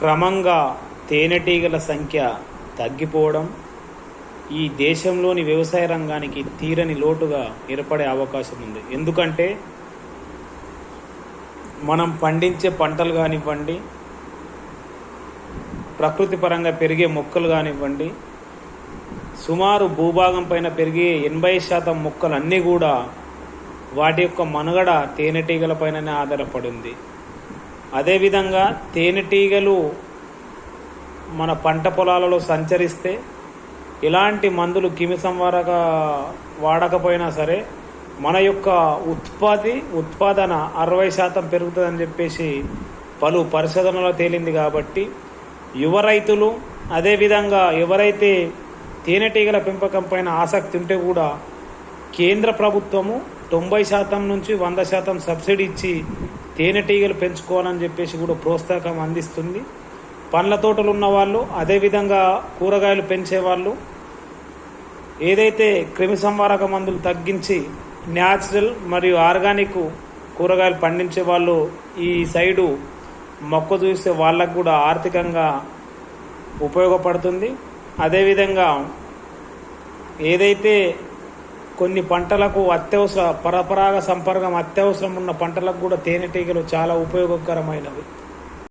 క్రమంగా తేనెటీగల సంఖ్య తగ్గిపోవడం ఈ దేశంలోని వ్యవసాయ రంగానికి తీరని లోటుగా ఏర్పడే అవకాశం ఉంది. ఎందుకంటే మనం పండించే పంటలు కానివ్వండి ప్రకృతి పరంగా పెరిగే మొక్కలు కానివ్వండి సుమారు భూభాగం పైన పెరిగే ఎనభై శాతం మొక్కలు అన్నీ కూడా వాటి యొక్క మనుగడ తేనెటీగల పైననే ఆధారపడింది. అదేవిధంగా తేనెటీగలు మన పంట పొలాలలో సంచరిస్తే ఎలాంటి మందులు కిమి వాడకపోయినా సరే మన యొక్క ఉత్పత్తి ఉత్పాదన అరవై శాతం పెరుగుతుందని చెప్పేసి పలు పరిశోధనలో తేలింది కాబట్టి యువ రైతులు అదేవిధంగా ఎవరైతే తేనెటీగల పెంపకం పైన ఆసక్తి ఉంటే కూడా కేంద్ర ప్రభుత్వము తొంభై శాతం నుంచి వంద శాతం సబ్సిడీ ఇచ్చి తేనెటీగలు పెంచుకోవాలని చెప్పేసి కూడా ప్రోత్సాహం అందిస్తుంది. పండ్ల తోటలు ఉన్న వాళ్ళు అదేవిధంగా కూరగాయలు పెంచే వాళ్ళు ఏదైతే క్రిమి సంహారక మందులు తగ్గించి న్యాచురల్ మరియు ఆర్గానిక్ కూరగాయలు పండించే వాళ్ళు ఈ సైడు మొక్క చూస్తే వాళ్ళకు కూడా ఆర్థికంగా ఉపయోగపడుతుంది. అదేవిధంగా ఏదైతే కొన్ని పంటలకు అత్యవసర పరపరాగ సంపర్కం అత్యవసరం ఉన్న పంటలకు కూడా తేనెటీగలు చాలా ఉపయోగకరమైనవి.